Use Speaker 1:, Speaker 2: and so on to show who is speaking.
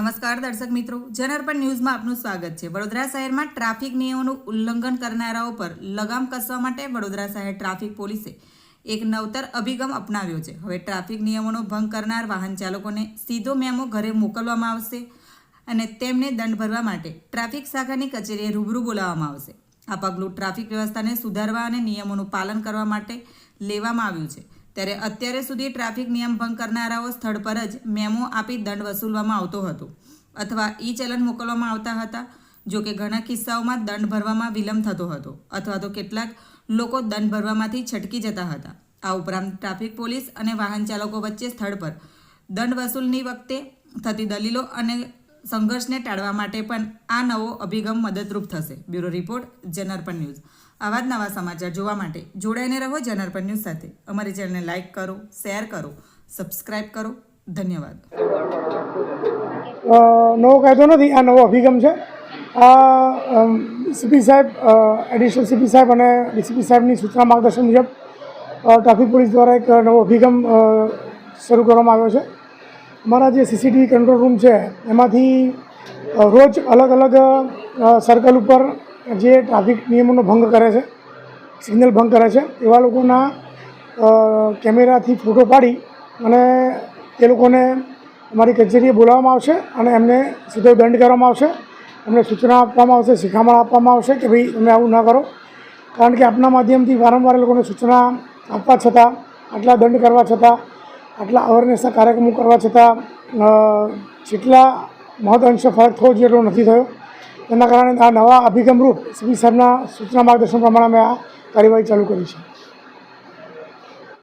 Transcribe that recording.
Speaker 1: નમસ્કાર દર્શક મિત્રો જનઅર્પણ ન્યૂઝમાં આપનું સ્વાગત છે. વડોદરા શહેરમાં ટ્રાફિક નિયમોનું ઉલ્લંઘન કરનારાઓ પર લગામ કસવા માટે વડોદરા શહેર ટ્રાફિક પોલીસે એક નવતર અભિગમ અપનાવ્યો છે. હવે ટ્રાફિક નિયમોનો ભંગ કરનાર વાહન ચાલકોને સીધો મેમો ઘરે મોકલવામાં આવશે અને તેમને દંડ ભરવા માટે ટ્રાફિક શાખાની કચેરીએ રૂબરૂ બોલાવવામાં આવશે. આ પગલું ટ્રાફિક વ્યવસ્થાને સુધારવા અને નિયમોનું પાલન કરવા માટે લેવામાં આવ્યું છે. ત્યારે અત્યારે સુધી ટ્રાફિક નિયમ ભંગ કરનારાઓ સ્થળ પર જ મેમો આપી દંડ વસૂલવામાં આવતો હતો. અથવા ઈ ચલન મોકલવામાં આવતા હતા, જો કે ઘણા કિસ્સાઓમાં દંડ ભરવામાં વિલંબ થતો હતો, અથવા તો કેટલાક લોકો દંડ ભરવામાંથી છટકી જતા હતા. આ ઉપરાંત ટ્રાફિક પોલીસ અને વાહન ચાલકો વચ્ચે સ્થળ પર દંડ વસૂલની વખતે થતી દલીલો અને સંઘર્ષને ટાળવા માટે પણ આ નવો અભિગમ મદદરૂપ થશે. Bureau report, Janarpan news. આવા જ નવા સમાચાર જોવા માટે જોડાઈને રહો જનાર્પણ ન્યૂઝ સાથે. અમારી ચેનલને લાઇક કરો, શેર કરો, સબસ્ક્રાઇબ કરો. ધન્યવાદ.
Speaker 2: નવો કાયદો નથી, આ નવો અભિગમ છે. આ સીપી સાહેબ એડિશનલ સીપી સાહેબ અને ડીસીપી સાહેબની સૂચના માર્ગદર્શન મુજબ ટ્રાફિક પોલીસ દ્વારા એક નવો અભિગમ શરૂ કરવામાં આવ્યો છે. અમારા જે સીસીટીવી કંટ્રોલ રૂમ છે, એમાંથી રોજ અલગ અલગ સર્કલ ઉપર જે ટ્રાફિક નિયમોનો ભંગ કરે છે, સિગ્નલ ભંગ કરે છે, એવા લોકોના કેમેરાથી ફોટો પાડી અને એ લોકોને અમારી કચેરીએ બોલાવવામાં આવશે અને એમને સીધો દંડ કરવામાં આવશે, એમને સૂચના આપવામાં આવશે, શિખામણ આપવામાં આવશે કે ભાઈ તમે આવું ન કરો. કારણ કે આપના માધ્યમથી વારંવાર લોકોને સૂચના આપવા છતાં, આટલા દંડ કરવા છતાં આટલા અવેરનેસના કાર્યક્રમો કરવા છતાં જેટલા મહદ અંશે ફરક થવો જોઈએ એટલો નથી થયો. એના કારણે આ નવા અભિગમરૂપ રૂપ સીપી સૂચના માર્ગદર્શન પ્રમાણે અમે આ કાર્યવાહી ચાલુ કરી છે.